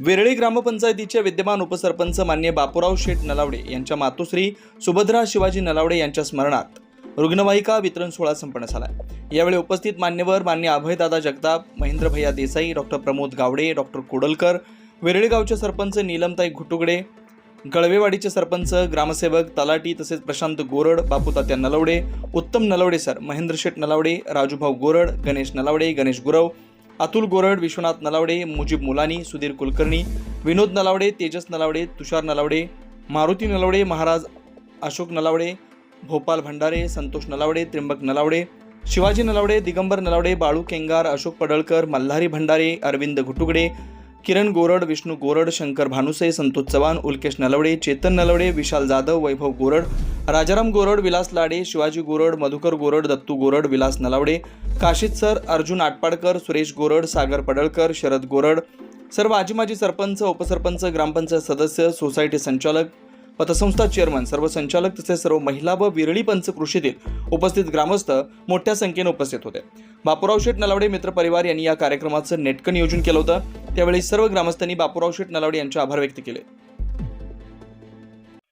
वेरळी ग्रामपंचायतीचे विद्यमान उपसरपंच मान्य बापूराव शेठ नलावडे यांच्या मातोश्री सुभद्रा शिवाजी नलावडे यांच्या स्मरणार्थ रुग्णवाहिका वितरण सोहळा संपन्न झाला. यावेळी उपस्थित मान्यवर मान्य अभयदादा जगताप महेंद्र भैया देसाई डॉक्टर प्रमोद गावडे डॉक्टर कोडलकर वेरळीगावचे सरपंच नीलमताई घुटुगडे गळवेवाडीचे सरपंच ग्रामसेवक तलाटी तसेच प्रशांत गोरड बापूतात्या नलवडे उत्तम नलवडे सर महेंद्र शेठ नलावडे राजूभाऊ गोरड गणेश नलावडे गणेश गुरव अतुल गोरड विश्वनाथ नलावडे मुजीब मुलानी सुधीर कुलकर्णी विनोद नलावडे तेजस नलावडे तुषार नलावडे मारुती नलावडे महाराज अशोक नलावडे भोपाल भंडारे संतोष नलावडे त्र्यंबक नलावडे शिवाजी नलावडे दिगंबर नलावडे बाळू केंगार अशोक पडळकर मल्हारी भंडारे अरविंद घुटुगडे किरण गोरड विष्णू गोरड शंकर भानुसे संतोष चव्हाण उल्केश नलवडे चेतन नलवडे विशाल जाधव वैभव गोरड राजाराम गोरड विलास लाडे शिवाजी गोरड मधुकर गोरड दत्तू गोरड विलास नलावडे काशिद सर अर्जुन आटपाडकर सुरेश गोरड सागर पडळकर शरद गोरड सर्व आजी माजी सरपंच उपसरपंच ग्रामपंचायत सदस्य सोसायटी संचालक पतसंस्था चेअरमन सर्व संचालक तसेच सर्व महिला व विरळी पंचकृषीतील उपस्थित ग्रामस्थ मोठ्या संख्येने उपस्थित होते. बापूराव शेठ नलावडे मित्र परिवार यांनी या कार्यक्रमाचं नेटकं नियोजन केलं होतं. त्यावेळी सर्व ग्रामस्थांनी बापूराव शेठ नलावडे यांचे आभार व्यक्त केले.